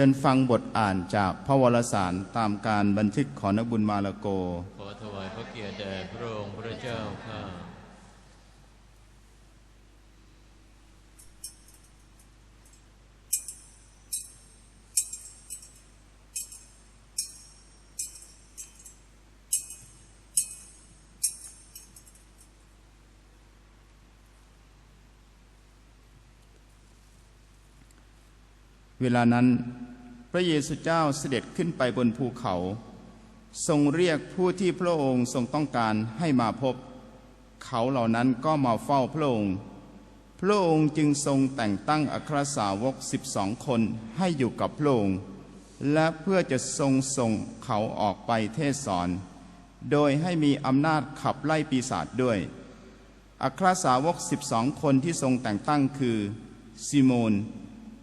ชิญฟังบทอ่านจากพระวรสารตามการบันทึกของนักบุญมาลาโก ขอถวายพระเกียรติแด่พระองค์พระเจ้าข้าเวลานั้นพ ระเยซูเจ้าเสด็จขึ้นไปบนภูเขา ทรงเรียกผู้ที่พระองค์ทรงต้องการให้มาพบ เขาเหล่านั้นก็มาเฝ้าพระองค์ พระองค์จึงทรงแต่งตั้งอัครสาวกสิบสองคนให้อยู่กับพระองค์และเพื่อจะทรงส่งเขาออกไปเทศสอน โดยให้มีอำนาจขับไล่ปีศาจด้วย อัครสาวกสิบสองคนที่ทรงแต่งตั้งคือซิโมน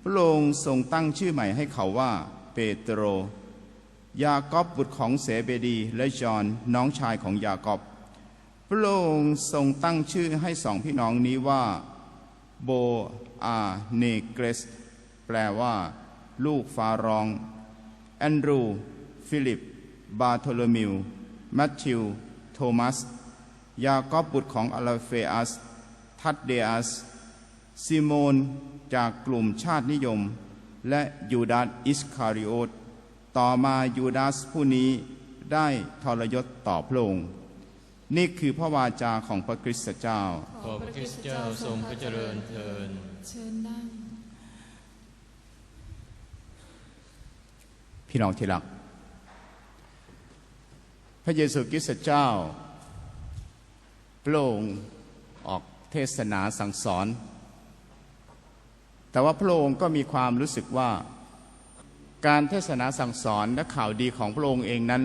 พระองค์ทรงตั้งชื่อใหม่ให้เขาว่าเปโตร ยากอบบุตรของเสเบดีและจอห์นน้องชายของยากอบ พระองค์ทรงตั้งชื่อให้สองพี่น้องนี้ว่าโบอาเนเกรส แปลว่า ลูกฟารอง แอนดรู ฟิลิป บาโทโลมิวแมทธิว โทมัส ยากอบบุตรของอัลเฟอัส ทัดเดอัสซิโมน จากกลุ่มชาตินิยม และยูดาสอิสคาริโอตต่อมายูดาสผู้นี้ได้ทรยศต่อพระองค์นี่คือพระวาจาของพระคริสตเจ้า ขอพระคริสต์เจ้าทรงพระเจริญเทินเชิญนั่งพี่น้องที่รัก พระเยซูคริสต์เจ้าพระองค์ออกเทศนาสั่งสอน แต่ว่าพระองค์ก็มีความรู้สึกว่า การเทศนาสั่งสอนและข่าวดีของพระองค์เองนั้น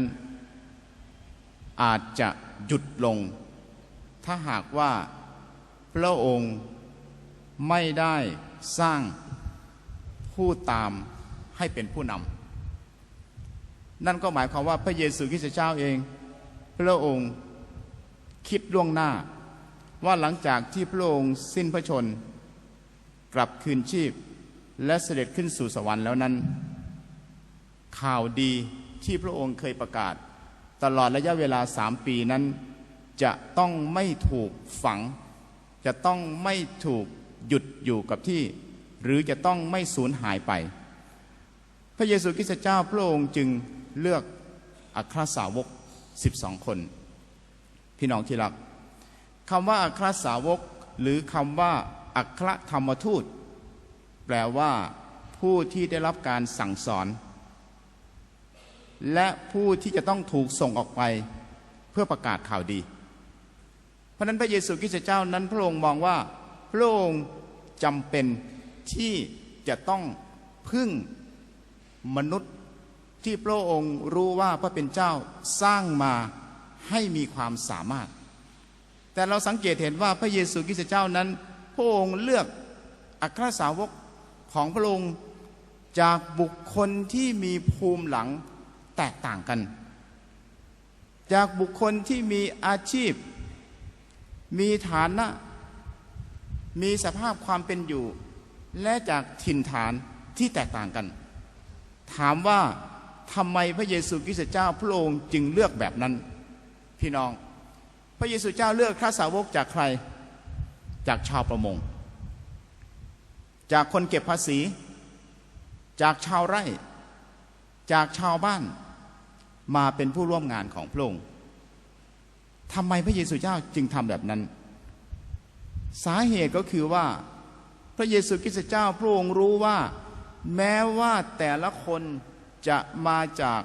อาจจะหยุดลง ถ้าหากว่าพระองค์ไม่ได้สร้างผู้ตามให้เป็นผู้นำนั่นก็หมายความว่าพระเยซูคริสต์เจ้าเอง พระองค์คิดล่วงหน้า ว่าหลังจากที่พระองค์สิ้นพระชน กลับคืนชีพ และเสด็จขึ้นสู่สวรรค์แล้วนั้น ข่าวดีที่พระองค์เคยประกาศ ตลอดระยะเวลาสามปีนั้น จะต้องไม่ถูกฝัง จะต้องไม่ถูกหยุดอยู่กับที่ หรือจะต้องไม่สูญหายไป พระเยซูคริสต์เจ้าพระองค์จึงเลือกอัครสาวก 12 คน พี่น้องที่รักคำว่าอัครสาวกหรือคำว่า อัครธรรมทูต แปลว่าผู้ที่ได้รับการสั่งสอน และผู้ที่จะต้องถูกส่งออกไปเพื่อประกาศข่าวดี เพราะนั้นพระเยซูคริสต์เจ้านั้นพระองค์มองว่าพระองค์จำเป็นที่จะต้องพึ่งมนุษย์ที่พระองค์รู้ว่าพระเป็นเจ้าสร้างมาให้มีความสามารถ แต่เราสังเกตเห็นว่าพระเยซูคริสต์เจ้านั้น ระองค์เลือกอัครสาวกของพระองค์จากบุคคลที่มีภูมิหลังแตกต่างกัน จากบุคคลที่มีอาชีพ มีฐานะ มีสภาพความเป็นอยู่ และจากถิ่นฐานที่แตกต่างกัน ถามว่าทำไมพระเยซูคริสต์เจ้าพระองค์จึงเลือกแบบนั้น พี่น้อง พระเยซูเจ้าเลือกข้าสาวกจากใคร จากชาวประมง จากคนเก็บภาษี จากชาวไร่ จากชาวบ้านมาเป็นผู้ร่วมงานของพระองค์ทำไมพระเยซูเจ้าจึงทำแบบนั้น สาเหตุก็คือว่าพระเยซูคริสต์เจ้าพระองค์รู้ว่า แม้ว่าแต่ละคนจะมาจาก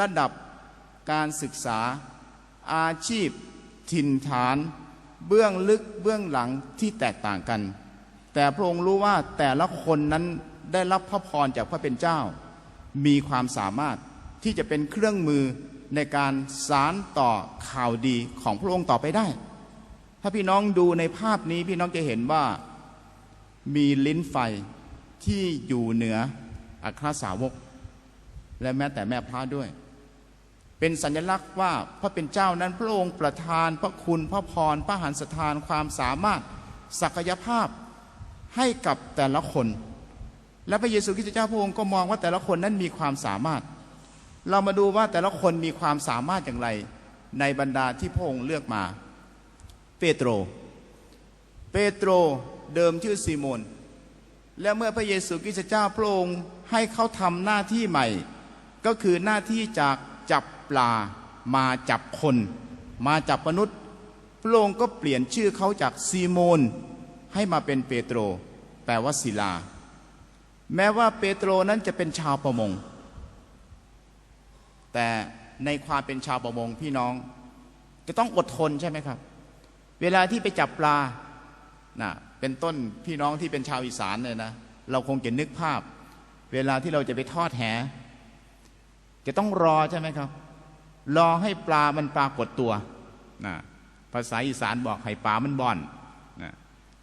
ระดับการศึกษาอาชีพถิ่นฐาน เบื้องลึกเบื้องหลังที่แตกต่างกัน แต่พระองค์รู้ว่าแต่ละคนนั้นได้รับพระพรจากพระเป็นเจ้า มีความสามารถที่จะเป็นเครื่องมือในการสารต่อข่าวดีของพระองค์ต่อไปได้ ถ้าพี่น้องดูในภาพนี้พี่น้องจะเห็นว่ามีลิ้นไฟที่อยู่เหนืออัครสาวก และแม้แต่แม่พระด้วย เป็นสัญลักษณ์ว่าพระเป็นเจ้านั้นพระองค์ประทาน พระคุณพระพรพระหันสถานความสามารถศักยภาพให้กับแต่ละคน และพระเยซูคริสต์เจ้าพระองค์ก็มองว่าแต่ละคนนั้นมีความสามารถ เรามาดูว่าแต่ละคนมีความสามารถอย่างไร ในบรรดาที่พระองค์เลือกมา เปโตร เปโตรเดิมชื่อซีโมนและเมื่อพระเยซูคริสต์เจ้าพระองค์ให้เขาทำหน้าที่ใหม่ ก็คือหน้าที่จาก ปลามาจับคน มาจับมนุษย์ พระองค์ก็เปลี่ยนชื่อเขาจากซีโมน ให้มาเป็นเปโตร แปลว่าศิลา แม้ว่าเปโตรนั้นจะเป็นชาวประมง แต่ในความเป็นชาวประมงพี่น้องก็ต้องอดทนใช่ไหมครับ เวลาที่ไปจับปลานะเป็นต้นพี่น้องที่เป็นชาวอีสานเนี่ยนะเราคงจะนึกภาพ เวลาที่เราจะไปทอดแห จะต้องรอใช่ไหมครับ รอให้ปลามันปรากฏตัวนะภาษาอีสานบอกให้ปลามันบอนนะ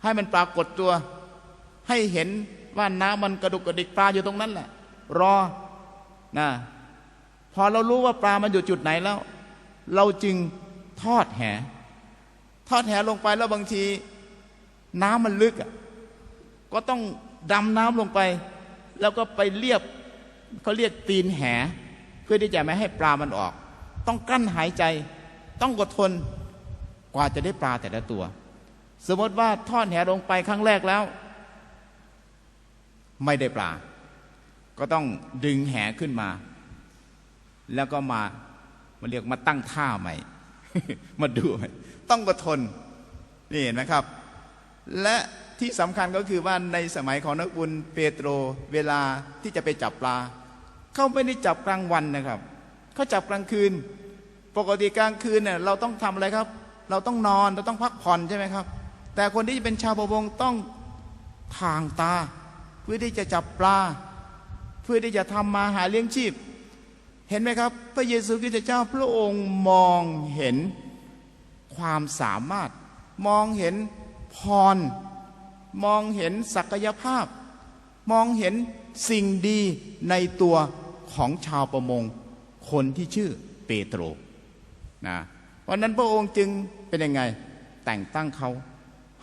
ให้มันปรากฏตัว ให้เห็นว่าน้ำมันกระดุกกระดิกปลาอยู่ตรงนั้นแหละ รอนะพอเรารู้ว่าปลามันอยู่จุดไหนแล้ว เราจึงทอดแห ทอดแหลงไปแล้วบางที น้ำมันลึกอะก็ต้องดำน้ำลงไป แล้วก็ไปเรียบเขาเรียกตีนแห เพื่อที่จะไม่ให้ปลามันออก ต้องกั้นหายใจ ต้องอดทนกว่าจะได้ปลาแต่ละตัว สมมติว่าทอดแหลงไปครั้งแรกแล้ว ไม่ได้ปลา ก็ต้องดึงแหขึ้นมา แล้วก็มามาเรียกมาตั้งท่าใหม่ มาดูใหม่ต้องอดทนนี่เห็นไหมครับ และที่สำคัญก็คือว่าในสมัยของนักบุญเปโตรเวลาที่จะไปจับปลา เขาไม่ได้จับกลางวันนะครับ เขาจับกลางคืน ปกติกลางคืนเนี่ยเราต้องทำอะไรครับ เราต้องนอนเราต้องพักผ่อนใช่ไหมครับ แต่คนที่จะเป็นชาวประมงต้องทางตา เพื่อที่จะจับปลา เพื่อที่จะทำมาหาเลี้ยงชีพ เห็นไหมครับ พระเยซูคริสต์เจ้าพระองค์มองเห็นความสามารถ มองเห็นพร มองเห็นศักยภาพ มองเห็นสิ่งดีในตัวของชาวประมง คนที่ชื่อเปโตรนะเพราะนั้นพระองค์จึงเป็นยังไงแต่งตั้งเขา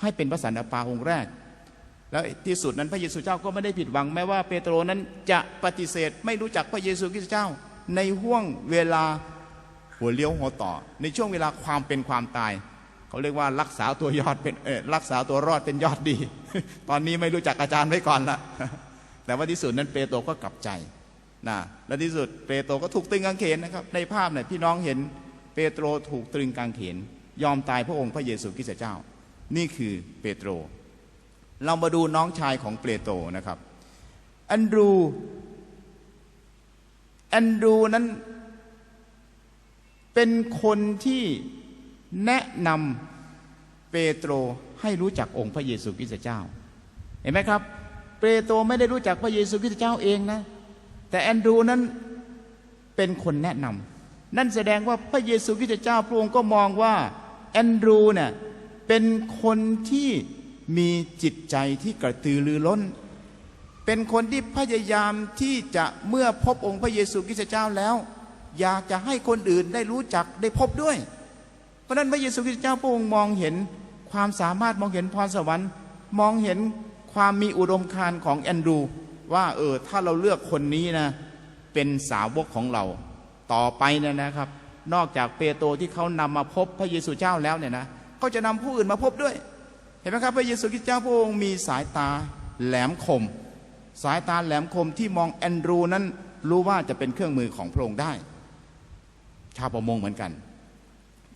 ให้เป็นพระสันตะปาองค์แรก แล้วที่สุดนั้นพระเยซูเจ้าก็ไม่ได้ผิดหวังแม้ว่าเปโตรนั้นจะปฏิเสธไม่รู้จักพระเยซูคริสต์เจ้า ในห่วงเวลาหัวเลี้ยวหัวต่อ ในช่วงเวลาความเป็นความตาย เขาเรียกว่ารักษาตัวยอดเป็นรักษาตัวรอดเป็นยอดดี ตอนนี้ไม่รู้จักอาจารย์ไว้ก่อนละแต่ว่าที่สุดนั้นเปโตรก็กลับใจ นะและที่สุดเปโตรก็ถูกตรึงกางเขนนะครับ ในภาพเนี่ยพี่น้องเห็นเปโตรถูกตรึงกางเขน ยอมตายพระองค์พระเยซูคริสต์เจ้า นี่คือเปโตร เรามาดูน้องชายของเปโตรนะครับแอนดรูแอนดรูนั้นเป็นคนที่แนะนำเปโตรให้รู้จักองค์พระเยซูคริสต์เจ้า เห็นไหมครับ เปโตรไม่ได้รู้จักพระเยซูคริสต์เจ้าเองนะ แต่แอนดรูนั้นเป็นคนแนะนำนั่นแสดงว่าพระเยซูคริสต์เจ้าพระองค์ก็มองว่าแอนดรูเนี่ยเป็นคนที่มีจิตใจที่กระตือรือร้น เป็นคนที่พยายามที่จะเมื่อพบองค์พระเยซูคริสต์เจ้าแล้ว อยากจะให้คนอื่นได้รู้จักได้พบด้วย เพราะนั้นพระเยซูคริสต์เจ้าพระองค์มองเห็นความสามารถมองเห็นพรสวรรค์ มองเห็นความมีอุดมการณ์ของแอนดรู ว่า เออ ถ้าเราเลือกคนนี้นะ เป็นสาวกของเรา ต่อไปนี่ยนะครับ นอกจากเปโตรที่เขานำมาพบพระเยซูเจ้าแล้วเนี่ยนะเขาจะนำผู้อื่นมาพบด้วย เห็นไหมครับ พระเยซูคริสต์เจ้าพระองค์มีสายตาแหลมคม สายตาแหลมคมที่มองแอนดรูนั้นรู้ว่าจะเป็นเครื่องมือของพระองค์ได้ ชาวประมงเหมือนกัน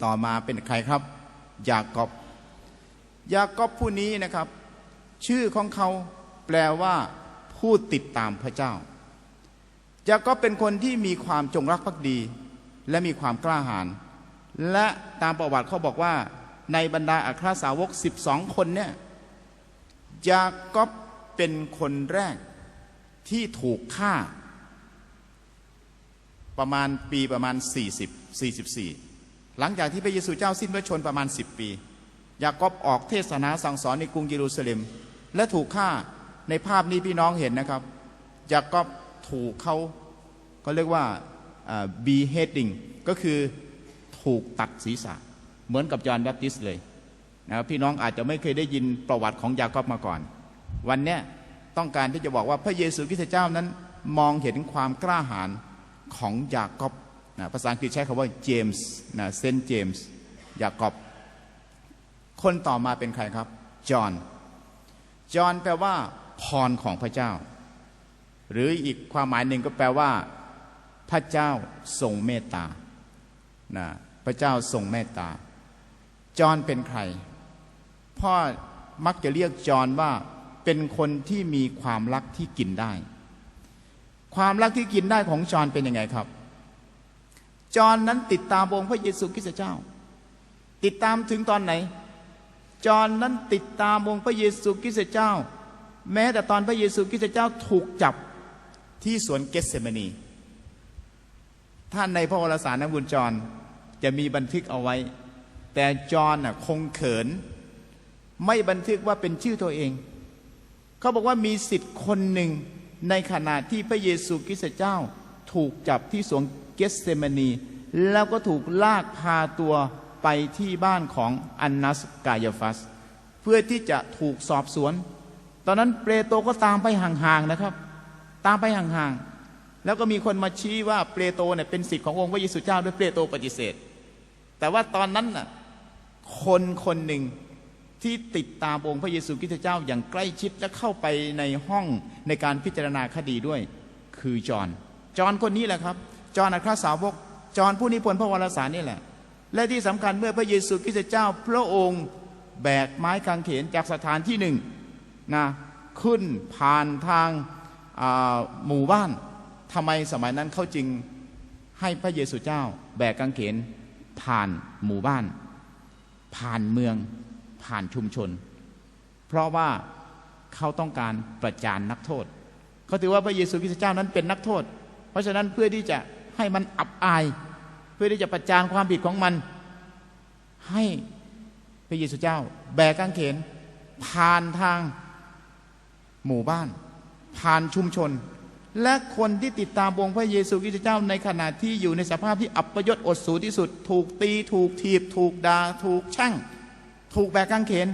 ต่อมาเป็นใครครับ ยากอบยากอบผู้นี้นะครับ ชื่อของเขาแปลว่า ผู้ติดตามพระเจ้ายากอบเป็นคนที่มีความจงรักภักดี และมีความกล้าหาญและตามประวัติเขาบอกว่า ในบรรดาอัครสาวก 12 คนเนี่ยยากอบเป็นคนแรกที่ถูกฆ่า ประมาณปีประมาณ 40 44 หลังจากที่พระเยซูเจ้าสิ้นพระชนประมาณ 10 ปียากอบออกเทศนาสั่งสอนในกรุงเยรูซาเล็ม และถูกฆ่า ในภาพนี้พี่น้องเห็นนะครับยากอบถูกเขาเขาเรียกว่า beheading ก็คือถูกตัดศีรษะ เหมือนกับยอห์นแบปติสเลยนะครับพี่น้องอาจจะไม่เคยได้ยินประวัติของยากอบมาก่อน วันเนี้ยต้องการที่จะบอกว่าพระเยซูคริสต์เจ้านั้นมองเห็นความกล้าหาญของยากอบนะภาษาอังกฤษใช้คำว่าเจมส์นะเซนต์เจมส์ยากอบ คนต่อมาเป็นใครครับ จอห์นจอห์นแปลว่า พรของพระเจ้า หรืออีกความหมายหนึ่งก็แปลว่า พระเจ้าทรงเมตตานะพระเจ้าทรงเมตตา จอห์นเป็นใคร พ่อมักจะเรียกจอห์นว่าเป็นคนที่มีความรักที่กินได้ ความรักที่กินได้ของจอห์นเป็นยังไงครับ จอห์นนั้นติดตามองค์พระเยซูคริสต์เจ้า ติดตามถึงตอนไหน จอห์นนั้นติดตามองค์พระเยซูคริสต์เจ้า แม้แต่ตอนพระเยซูคริสต์เจ้าถูกจับที่สวนเกสเซมานี ท่านในพระวรสารนบุญจรจะมีบันทึกเอาไว้ แต่จอห์นน่ะคงเขิน ไม่บันทึกว่าเป็นชื่อตัวเอง เขาบอกว่ามีสิทธิ์คนหนึ่งในขณะที่พระเยซูคริสต์เจ้าถูกจับที่สวนเกสเซมานี แล้วก็ถูกลากพาตัวไปที่บ้านของอันนัสกายาฟัส เพื่อที่จะถูกสอบสวน ตอนนั้นเปโตรก็ตามไปห่างๆนะครับ ตามไปห่างๆแล้วก็มีคนมาชี้ว่าเปโตรเนี่ยเป็นสิทธิ์ขององค์พระเยซูเจ้าด้วยเปโตรปฏิเสธ แต่ว่าตอนนั้นน่ะคนคนหนึ่งที่ติดตามองค์พระเยซูคริสต์เจ้าอย่างใกล้ชิดและเข้าไปในห้องในการพิจารณาคดีด้วย คือจอห์นจอห์นคนนี้แหละครับ จอห์นอัครสาวก จอห์นผู้นิพนธ์พระวรสารนี่แหละ และที่สำคัญเมื่อพระเยซูคริสต์เจ้า พระองค์แบกไม้กางเขนจากสถานที่หนึ่ง นะขึ้นผ่านทางหมู่บ้านทำไมสมัยนั้นเขาจึงให้พระเยซูเจ้าแบกกางเขนผ่านหมู่บ้าน ผ่านเมืองผ่านชุมชน เพราะว่าเขาต้องการประจานนักโทษเขาถือว่าพระเยซูคริสต์เจ้านั้นเป็นนักโทษ เพราะฉะนั้นเพื่อที่จะให้มันอับอาย เพื่อที่จะประจานความผิดของมัน ให้พระเยซูเจ้า แบกกางเขนผ่านทาง หมู่บ้าน ผ่านชุมชน และคนที่ติดตามองค์พระเยซูคริสต์เจ้าในขณะที่อยู่ในสภาพที่อับประยศอดสูที่สุด ถูกตีถูกถีบ ถูกด่าถูกแช่งถูกแบกกางเขน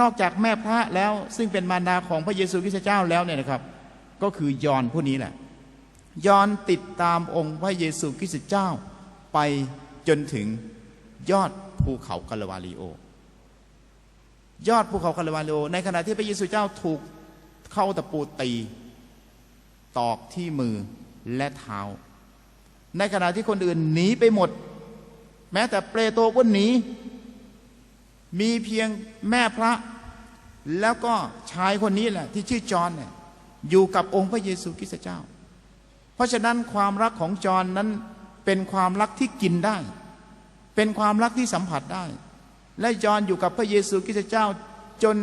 นอกจากแม่พระแล้วซึ่งเป็นมารดาของพระเยซูคริสต์เจ้าแล้วเนี่ยนะครับ ก็คือยอนผู้นี้แหละยอนติดตามองค์พระเยซูคริสต์เจ้าไปจนถึงยอดภูเขากาลวาลิโอ ยอดภูเขากาลวาลิโอ ในขณะที่พระเยซูเจ้าถูก เข้าตะปูตีตอกที่มือและเท้า ในขณะที่คนอื่นหนีไปหมด แม้แต่เปโตก็หนี มีเพียงแม่พระ แล้วก็ชายคนนี้แหละ ที่ชื่อจอห์นเนี่ยอยู่กับองค์พระเยซูคริสต์เจ้า เพราะฉะนั้นความรักของจอห์นนั้นเป็นความรักที่กินได้ เป็นความรักที่สัมผัสได้ และจอห์นอยู่กับพระเยซูคริสต์เจ้าจน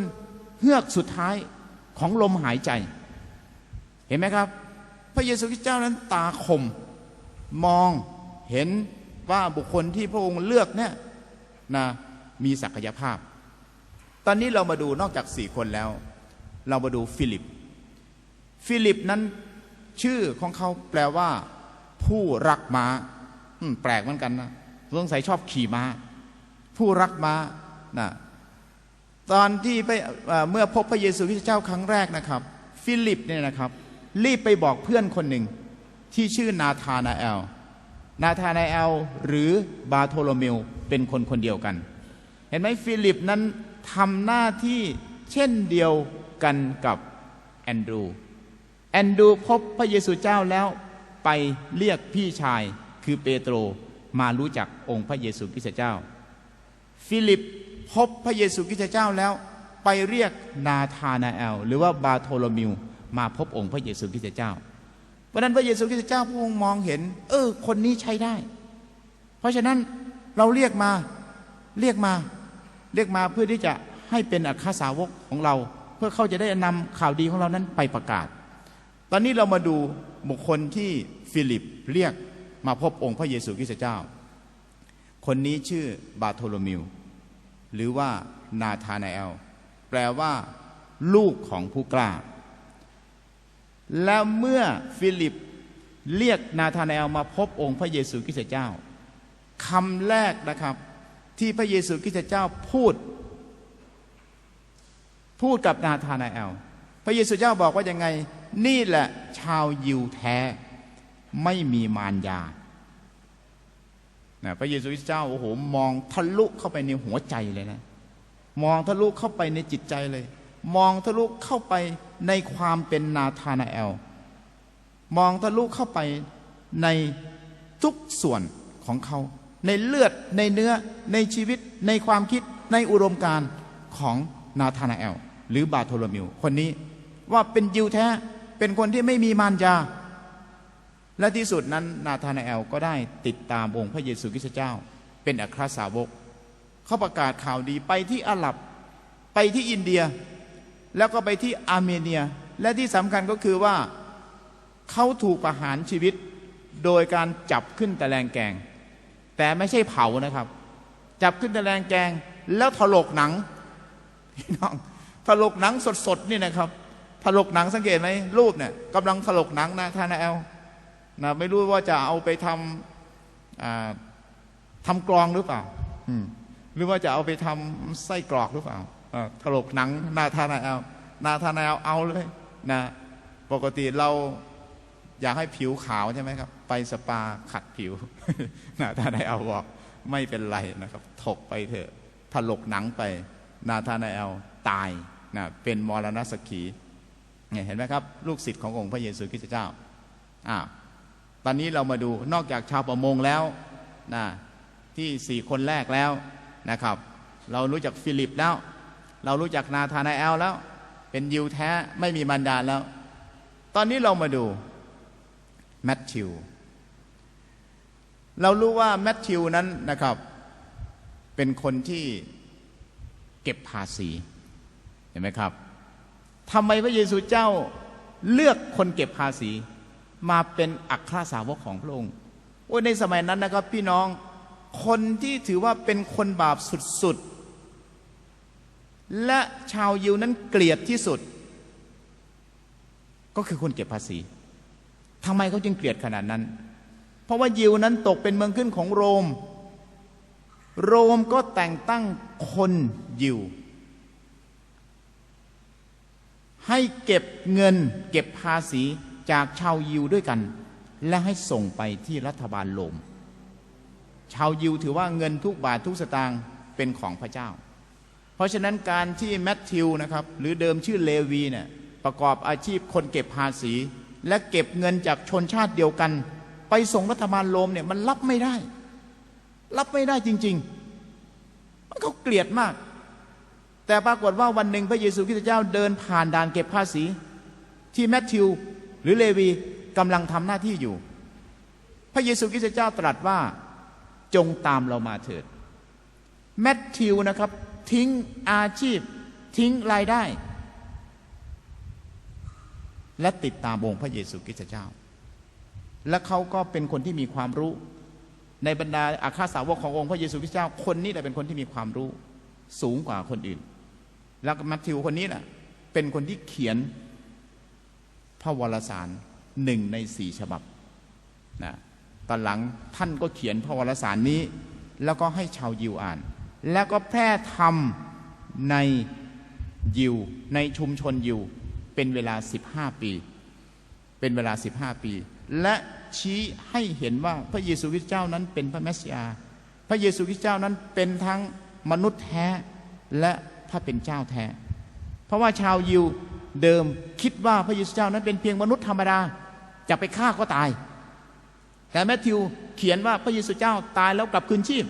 เฮือกสุดท้าย ของลมหายใจ เห็นไหมครับ พระเยซูคริสต์เจ้านั้นตาคมมองเห็นว่าบุคคลที่พระองค์เลือกเนี่ยนะมีศักยภาพ ตอนนี้เรามาดูนอกจากสี่คนแล้ว เรามาดูฟิลิป ฟิลิปนั้นชื่อของเขาแปลว่า ผู้รักม้าแปลกเหมือนกันนะสงสัยชอบขี่ม้า ผู้รักม้านะ ตอนที่ไปเมื่อพบพระเยซูคริสต์เจ้าครั้งแรกนะครับ ฟิลิปเนี่ยนะครับ รีบไปบอกเพื่อนคนหนึ่งที่ชื่อนาธานาเอล นาธานาเอล หรือบาโทโลเมลเป็นคนคนเดียวกัน เห็นไหมฟิลิปนั้นทำหน้าที่เช่นเดียวกันกับแอนดรูแอนดรูพบพระเยซูเจ้าแล้วไปเรียกพี่ชายคือเปโตรมารู้จักองค์พระเยซูคริสต์เจ้า ฟิลิป พบพระเยซูคริสต์เจ้าแล้ว ไปเรียกนาธานาเอล หรือว่าบาโทโลมิวมาพบองค์พระเยซูคริสต์เจ้าเพราะนั้นพระเยซูคริสต์เจ้าพระองค์มองเห็น เออ คนนี้ใช้ได้ เพราะฉะนั้นเราเรียกมาเรียกมาเรียกมาเพื่อที่จะให้เป็นอัครสาวกของเรา เพื่อเขาจะได้นำข่าวดีของเรานั้นไปประกาศ ตอนนี้เรามาดูบุคคลที่ฟิลิปเรียกมาพบองค์พระเยซูคริสต์เจ้า คนนี้ชื่อบาโทโลมิว หรือว่านาธานาเอลแปลว่า ลูกของผู้กล้า แล้วเมื่อฟิลิปเรียกนาธานาเอลมาพบองค์พระเยซูคริสต์เจ้าคำแรกนะครับ ที่พระเยซูคริสต์เจ้าพูด พูดกับนาธานาเอลพระเยซูเจ้าบอกว่ายังไง นี่แหละชาวยิวแท้ ไม่มีมารยา นะพระเยซูคริสต์เจ้าโอ้โหมองทะลุเข้าไปในหัวใจเลยนะมองทะลุเข้าไปในจิตใจเลย มองทะลุเข้าไปในความเป็นนาธานาเอล มองทะลุเข้าไปในทุกส่วนของเขา ในเลือดในเนื้อในชีวิต ในความคิดในอุดมการของนาธานาเอล หรือบาโทโลมิวคนนี้ว่าเป็นยิวแท้เป็นคนที่ไม่มีมารยา และที่สุดนั้นนาธานาเอลก็ได้ติดตามองค์พระเยซูคริสต์เจ้า เป็นอัครสาวก เขาประกาศข่าวดีไปที่อาหรับ ไปที่อินเดีย แล้วก็ไปที่อาร์เมเนีย และที่สำคัญก็คือว่าเขาถูกประหารชีวิต โดยการจับขึ้นตะแลงแกง แต่ไม่ใช่เผานะครับ จับขึ้นตะแลงแกง แล้วถลกหนังพี่น้องถลกหนังสดๆนี่นะครับถลกหนังสังเกตไหมรูปเนี่ยกำลังถลกหนังนะทานาแอล นะไม่รู้ว่าจะเอาไปทำทำกลองหรือเปล่าหรือว่าจะเอาไปทำไส้กรอกหรือเปล่าถลกหนังนาธานาเอลนาธานาเอลเอาเลยนะปกติเราอยากให้ผิวขาวใช่ไหมครับ ไปสปาขัดผิวนาธานาเอลบอกไม่เป็นไรนะครับ ถกไปเถอะถลกหนังไป นาธานาเอลตายนะเป็นมรณสกีเนี่ยเห็นไหมครับ ลูกศิษย์ขององค์พระเยซูคริสต์เจ้าอ่า ตอนนี้เรามาดูนอกจากชาวประมงแล้วนะที่สี่คนแรกแล้วนะครับ เรารู้จักฟิลิปแล้ว เรารู้จักนาธานาเอลแล้ว เป็นยิวแท้ไม่มีมันดาลแล้ว ตอนนี้เรามาดูแมทธิวเรารู้ว่าแมทธิวนั้นนะครับ เป็นคนที่เก็บภาษีเห็นไหมครับทำไมพระเยซูเจ้าเลือกคนเก็บภาษี มาเป็นอัครสาวกของพระองค์โอ้ในสมัยนั้นนะครับ พี่น้องคนที่ถือว่าเป็นคนบาปสุดๆ และชาวยิวนั้นเกลียดที่สุด ก็คือคนเก็บภาษีทำไมเขาจึงเกลียดขนาดนั้น เพราะว่ายิวนั้นตกเป็นเมืองขึ้นของโรม โรมก็แต่งตั้งคนยิว ให้เก็บเงินเก็บภาษี จากชาวยิวด้วยกัน และให้ส่งไปที่รัฐบาลโรม ชาวยิวถือว่าเงินทุกบาททุกสตางค์เป็นของพระเจ้า เพราะฉะนั้นการที่แมทธิวนะครับหรือเดิมชื่อเลวีเนี่ยประกอบอาชีพคนเก็บภาษี และเก็บเงินจากชนชาติเดียวกัน ไปส่งรัฐบาลโรมเนี่ยมันรับไม่ได้ รับไม่ได้จริง ๆ มันเขาเกลียดมาก แต่ปรากฏว่าวันหนึ่งพระเยซูคริสต์เจ้าเดินผ่านด่านเก็บภาษี ที่แมทธิว หรือเลวีกำลังทำหน้าที่อยู่ พระเยซูคริสต์เจ้าตรัสว่าจงตามเรามาเถิด แมทธิวนะครับ ทิ้งอาชีพ ทิ้งรายได้ และติดตามองค์พระเยซูคริสต์เจ้า และเขาก็เป็นคนที่มีความรู้ ในบรรดาอาคาสาวกขององค์พระเยซูคริสต์เจ้า คนนี้แหละเป็นคนที่มีความรู้สูงกว่าคนอื่น แล้วแมทธิวคนนี้แหละเป็นคนที่เขียน ระวรสารหนึ่งในสี่ฉบับนะตอนหลังท่านก็เขียนพระวรสารนี้ แล้วก็ให้ชาวยิวอ่าน แล้วก็แพร่ธรรมในยิว ในชุมชนยิว เป็นเวลา 15 ปี เป็นเวลา 15 ปี และชี้ให้เห็นว่าพระเยซูคริสต์เจ้านั้นเป็นพระเมสสิอาพระเยซูคริสต์เจ้านั้นเป็นทั้งมนุษย์แท้และพระเป็นเจ้าแท้ เพราะว่าชาวยิว เดิมคิดว่าพระเยซูเจ้านั้นเป็นเพียงมนุษย์ธรรมดาจะไปฆ่าก็ตาย แต่แมทธิวเขียนว่าพระเยซูเจ้าตายแล้วกลับคืนชีพ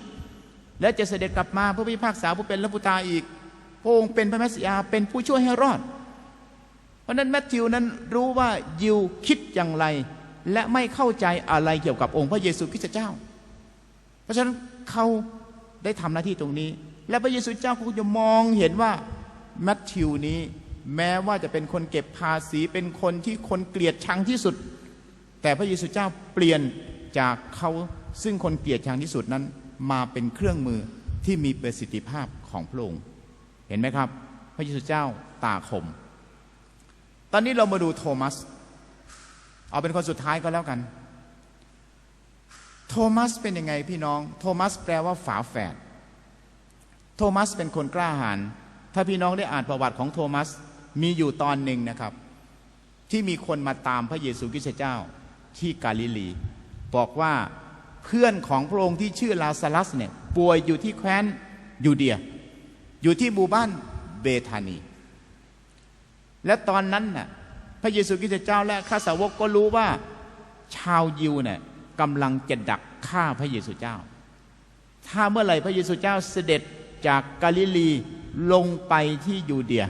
และจะเสด็จกลับมาเพื่อพิพากษาผู้เป็นและผู้ตายอีกพระองค์เป็นพระเมสสิอาเป็นผู้ช่วยให้รอด เพราะนั้นแมทธิวนั้นรู้ว่ายิวคิดอย่างไร และไม่เข้าใจอะไรเกี่ยวกับองค์พระเยซูคริสต์เจ้า เพราะฉะนั้นเขาได้ทำหน้าที่ตรงนี้ และพระเยซูเจ้าเขาจะมองเห็นว่าแมทธิวนี้ แม้ว่าจะเป็นคนเก็บภาษีเป็นคนที่คนเกลียดชังที่สุด แต่พระเยซูเจ้าเปลี่ยนจากเขาซึ่งคนเกลียดชังที่สุดนั้น มาเป็นเครื่องมือที่มีประสิทธิภาพของพระองค์เห็นไหมครับ พระเยซูเจ้าตาคม ตอนนี้เรามาดูโทมัส เอาเป็นคนสุดท้ายก็แล้วกัน โทมัสเป็นยังไงพี่น้อง โทมัสแปลว่าฝาแฝดโทมัสเป็นคนกล้าหาญถ้าพี่น้องได้อ่านประวัติของโทมัส มีอยู่ตอนหนึ่งนะครับ ที่มีคนมาตามพระเยซูคริสต์เจ้าที่กาลิลี บอกว่าเพื่อนของพระองค์ที่ชื่อลาซารัสเนี่ยป่วยอยู่ที่แคว้นยูเดีย อยู่ที่หมู่บ้านเบธานี และตอนนั้นน่ะพระเยซูคริสต์เจ้าและข้าสาวกก็รู้ว่าชาวยิวเนี่ยกำลังจะดักฆ่าพระเยซูเจ้า ถ้าเมื่อไหร่พระเยซูเจ้าเสด็จจากกาลิลีลงไปที่ยูเดีย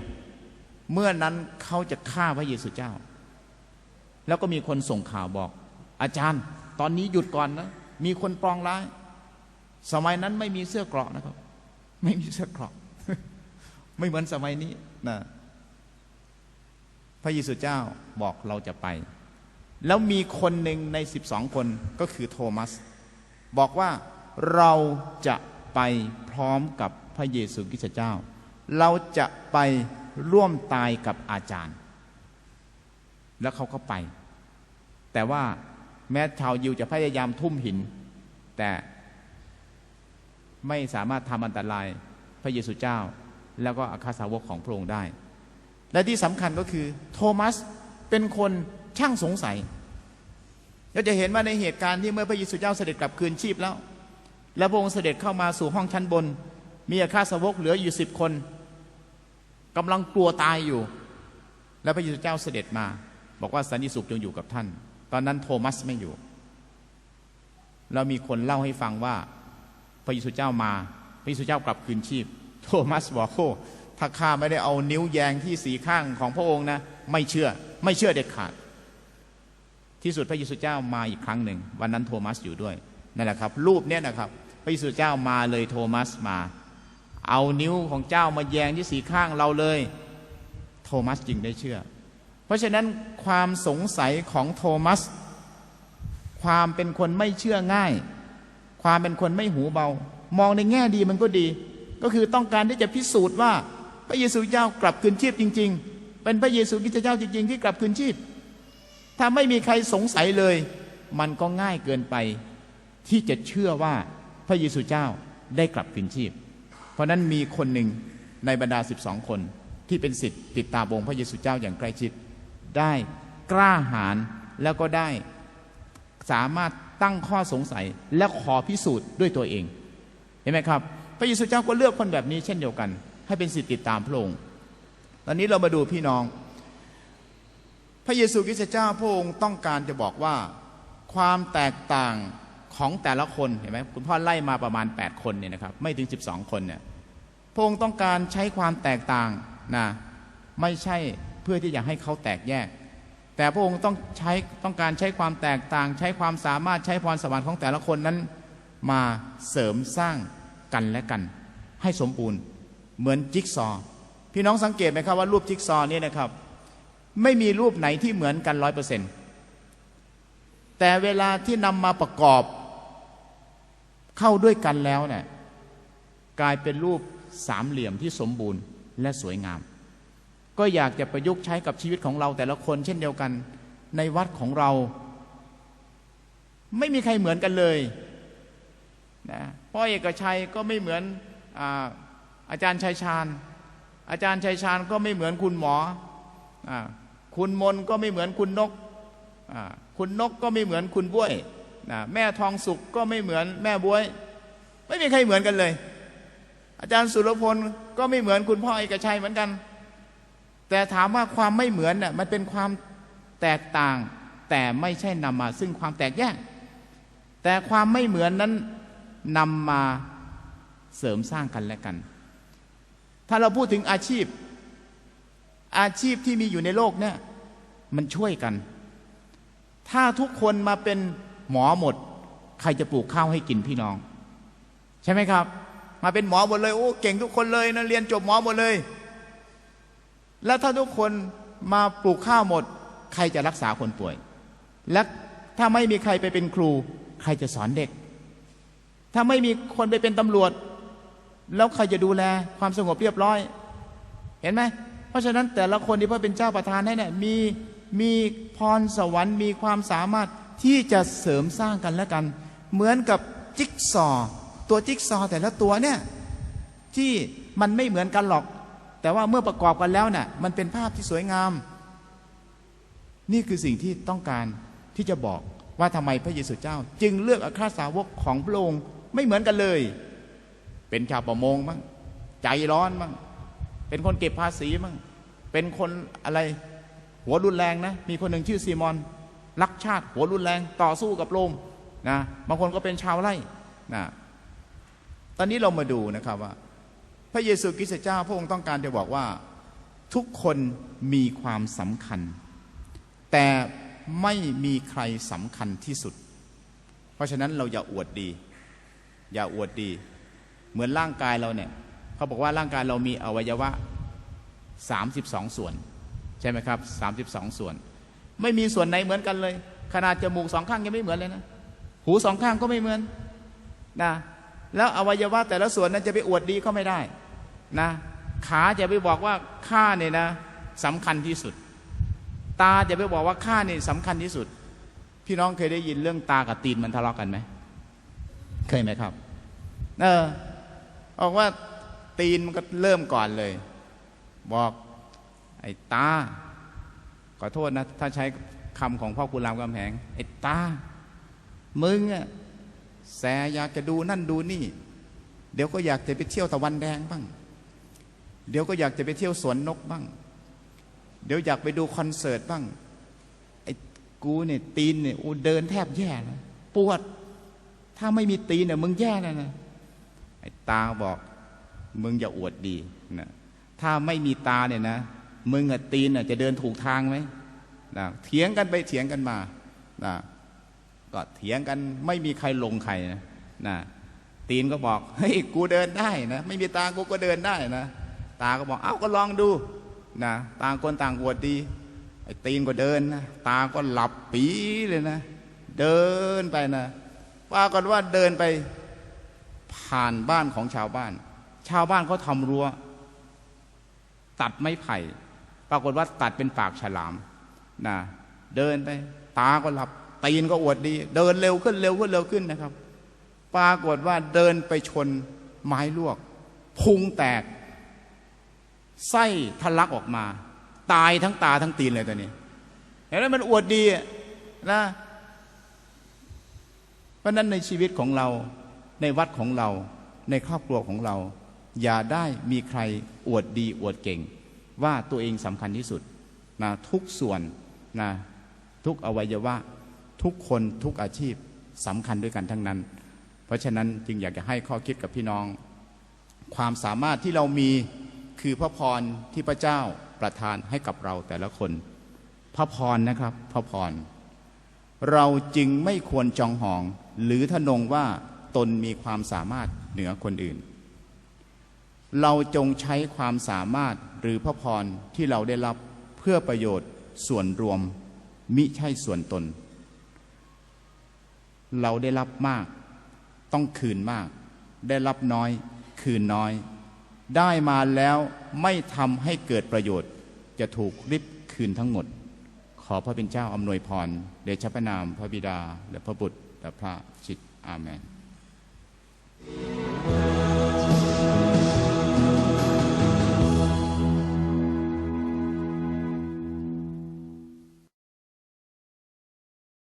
เมื่อนั้นเขาจะฆ่าพระเยซูเจ้า แล้วก็มีคนส่งข่าวบอก อาจารย์ ตอนนี้หยุดก่อนนะมีคนปองร้าย สมัยนั้นไม่มีเสื้อเกราะนะครับ ไม่มีเสื้อเกราะ ไม่เหมือนสมัยนี้นะพระเยซูเจ้าบอกเราจะไป แล้วมีคนหนึ่งใน12คนก็คือโทมัส บอกว่าเราจะไปพร้อมกับพระเยซูคริสต์เจ้า เราจะไป ร่วมตายกับอาจารย์ แล้วเขาก็ไป แต่ว่าแม้ชาวยิวจะพยายามทุ่มหิน แต่ไม่สามารถทำอันตรายพระเยซูเจ้า แล้วก็อาคาสาวกของพระองค์ได้ และที่สำคัญก็คือโทมัสเป็นคนช่างสงสัยเราจะเห็นว่าในเหตุการณ์ที่เมื่อพระเยซูเจ้าเสด็จกลับคืนชีพแล้ว และพระองค์เสด็จเข้ามาสู่ห้องชั้นบน มีอาคาสาวกเหลืออยู่สิบคน กำลังกลัวตายอยู่ แล้วพระเยซูเจ้าเสด็จมา บอกว่าสันติสุขจงอยู่กับท่าน ตอนนั้นโทมัสไม่อยู่ แล้วมีคนเล่าให้ฟังว่า พระเยซูเจ้ามา พระเยซูเจ้ากลับคืนชีพ โทมัสบอกโอ้ถ้าข้าไม่ได้เอานิ้วแยงที่สีข้างของพระองค์นะ ไม่เชื่อ ไม่เชื่อเด็ดขาด ที่สุดพระเยซูเจ้ามาอีกครั้งหนึ่ง วันนั้นโทมัสอยู่ด้วยนั่นแหละครับ รูปเนี้ยนะครับ พระเยซูเจ้ามาเลยโทมัสมา เอานิ้วของเจ้ามาแยงที่สีข้างเราเลย โทมัสจึงได้เชื่อ เพราะฉะนั้นความสงสัยของโทมัส ความเป็นคนไม่เชื่อง่าย ความเป็นคนไม่หูเบา มองในแง่ดีมันก็ดี ก็คือต้องการที่จะพิสูจน์ว่า พระเยซูเจ้ากลับคืนชีพจริง ๆ เป็นพระเยซูคริสต์เจ้าจริง ๆ ที่กลับคืนชีพ ถ้าไม่มีใครสงสัยเลย มันก็ง่ายเกินไป ที่จะเชื่อว่าพระเยซูเจ้าได้กลับคืนชีพ เพราะนั้นมีคนหนึ่งในบรรดา 12 คนที่เป็นสิทธิ์ติดตามองค์พระเยซูเจ้าอย่างใกล้ชิด ได้กล้าหาญแล้วก็ได้สามารถตั้งข้อสงสัยและขอพิสูจน์ด้วยตัวเอง เห็นไหมครับ พระเยซูเจ้าก็เลือกคนแบบนี้เช่นเดียวกัน ให้เป็นสิทธิ์ติดตามพระองค์ตอนนี้เรามาดูพี่น้อง พระเยซูคริสต์เจ้าพระองค์ต้องการจะบอกว่า ความแตกต่าง ของแต่ละคนเห็นไหมคุณพ่อไล่มาประมาณ 8 คนเนี่ยนะครับไม่ถึง 12 คนเนี่ยพระองค์ต้องการใช้ความแตกต่างนะไม่ใช่เพื่อที่จะให้เขาแตกแยก แต่พระองค์ต้องใช้ต้องการใช้ความแตกต่าง ใช้ความสามารถใช้พรสวรรค์ของแต่ละคนนั้น มาเสริมสร้างกันและกัน ให้สมบูรณ์เหมือนจิ๊กซอ พี่น้องสังเกตไหมครับว่ารูปจิ๊กซอเนี่ยนะครับ ไม่มีรูปไหนที่เหมือนกันร้อยเปอร์เซ็นต์แต่เวลาที่นำมาประกอบ เข้าด้วยกันแล้วเนี่ยกลายเป็นรูปสามเหลี่ยมที่สมบูรณ์และสวยงาม ก็อยากจะประยุกต์ใช้กับชีวิตของเราแต่ละคน เช่นเดียวกัน ในวัดของเรา ไม่มีใครเหมือนกันเลยนะพ่อเอกชัยก็ไม่เหมือนอาอาจารย์ชัยชาญ อาจารย์ชัยชาญก็ไม่เหมือนคุณหมออคุณมนก็ไม่เหมือนคุณนก คุณนกก็ไม่เหมือนคุณบ้วย นะแม่ทองสุกก็ไม่เหมือนแม่บวย ไม่มีใครเหมือนกันเลย อาจารย์สุรพลก็ไม่เหมือนคุณพ่อเอกชัยเหมือนกัน แต่ถามว่าความไม่เหมือนน่ะมันเป็นความแตกต่าง แต่ไม่ใช่นำมาซึ่งความแตกแยก แต่ความไม่เหมือนนั้นนำมาเสริมสร้างกันและกัน ถ้าเราพูดถึงอาชีพ อาชีพที่มีอยู่ในโลกเนี่ยมันช่วยกัน ถ้าทุกคนมาเป็น หมอหมด ใครจะปลูกข้าวให้กินพี่น้อง ใช่ไหมครับ มาเป็นหมอหมดเลยโอ้เก่งทุกคนเลยนะเรียนจบหมอหมดเลย แล้วถ้าทุกคนมาปลูกข้าวหมด ใครจะรักษาคนป่วย และถ้าไม่มีใครไปเป็นครู ใครจะสอนเด็ก ถ้าไม่มีคนไปเป็นตำรวจ แล้วใครจะดูแลความสงบเรียบร้อย เห็นไหมเพราะฉะนั้นแต่ละคนที่พระเป็นเจ้าประธานให้เนี่ยมีมีพรสวรรค์มีความสามารถ ที่จะเสริมสร้างกันและกัน เหมือนกับจิ๊กซอว์ตัวจิ๊กซอว์แต่ละตัวเนี่ยที่มันไม่เหมือนกันหรอก แต่ว่าเมื่อประกอบกันแล้วน่ะมันเป็นภาพที่สวยงาม นี่คือสิ่งที่ต้องการที่จะบอกว่าทำไมพระเยซูเจ้า จึงเลือกอัครสาวกของพระองค์ไม่เหมือนกันเลย เป็นชาวประมงบ้างใจร้อนบ้างเป็นคนเก็บภาษีบ้างเป็นคนอะไร หัวรุนแรงนะ มีคนหนึ่งชื่อซีมอน รักชาติหัวรุนแรงต่อสู้กับโรมนะบางคนก็เป็นชาวไร่นะตอนนี้เรามาดูนะครับว่า พระเยซูคริสต์เจ้าพระองค์ต้องการจะบอกว่า ทุกคนมีความสำคัญ แต่ไม่มีใครสำคัญที่สุด เพราะฉะนั้นเราอย่าอวดดี อย่าอวดดี เหมือนร่างกายเราเนี่ยเขาบอกว่าร่างกายเรามีอวัยวะ 32 ส่วน ใช่ไหมครับ 32 ส่วน ไม่มีส่วนไหนเหมือนกันเลย ขนาดจมูกสองข้างยังไม่เหมือนเลยนะ หูสองข้างก็ไม่เหมือนนะแล้วอวัยวะแต่ละส่วนนั้นจะไปอวดดีก็ไม่ได้นะขาจะไปบอกว่าข้าเนี่ยนะสำคัญที่สุด ตาจะไปบอกว่าข้าเนี่ยสำคัญที่สุด พี่น้องเคยได้ยินเรื่องตากับตีนมันทะเลาะกันไหมเคยไหมครับ เออบอกว่าตีนมันก็เริ่มก่อนเลย บอกไอ้ตา ขอโทษนะ ถ้าใช้คำของพ่อคุณรามกำแหงไอ้ตา มึงอะแสอยากจะดูนั่นดูนี่ เดี๋ยวก็อยากจะไปเที่ยวตะวันแดงบ้าง เดี๋ยวก็อยากจะไปเที่ยวสวนนกบ้าง เดี๋ยวอยากไปดูคอนเสิร์ตบ้าง ไอ้กูเนี่ยตีนเนี่ยอูเดินแทบแย่นะปวด ถ้าไม่มีตีนเนี่ยมึงแย่นะนะไอ้ตาบอก มึงอย่าอวดดีนะถ้าไม่มีตาเนี่ยนะ มึงอะตีนอะจะเดินถูกทางไหมนะเถียงกันไปเถียงกันมานะก็เถียงกันไม่มีใครลงใครนะนะตีนก็บอกเฮ้ยกูเดินได้นะไม่มีตากูก็เดินได้นะตาก็บอกเอ้าก็ลองดูนะต่างคนต่างอวดดีไอ้ตีนก็เดินนะตาก็หลับปีเลยนะ เดินไปนะปรากฏว่าเดินไปผ่านบ้านของชาวบ้าน ชาวบ้านเขาทำรั้ว ตัดไม้ไผ่ ปรากฏว่าตัดเป็นปากฉลามนะเดินไปตาก็หลับตีนก็อวดดี เดินเร็วขึ้นเร็วขึ้นเร็วขึ้นนะครับ ปรากฏว่าเดินไปชนไม้ลวก พุงแตก ไส้ทะลักออกมา ตายทั้งตาทั้งตีนเลยตัวนี้ เห็นไหมมันอวดดีนะเพราะนั้นในชีวิตของเราในวัดของเราในครอบครัวของเรา อย่าได้มีใครอวดดีอวดเก่ง ว่าตัวเองสำคัญที่สุดนะทุกส่วนนะทุกอวัยวะ ทุกคนทุกอาชีพสำคัญด้วยกันทั้งนั้น เพราะฉะนั้นจึงอยากจะให้ข้อคิดกับพี่น้อง ความสามารถที่เรามีคือพระพรที่พระเจ้าประทานให้กับเราแต่ละคน พระพรนะครับ พระพร เราจึงไม่ควรจองหอง หรือทะนงว่าตนมีความสามารถเหนือคนอื่น เราจงใช้ความสามารถ หรือพระพรที่เราได้รับเพื่อประโยชน์ส่วนรวม มิใช่ส่วนตน เราได้รับมาก ต้องคืนมาก ได้รับน้อย คืนน้อย ได้มาแล้วไม่ทำให้เกิดประโยชน์ จะถูกริบคืนทั้งหมด ขอพระเป็นเจ้าอำนวยพรเดชะพระนามพระบิดา และพระบุตรและพระจิตอาเมน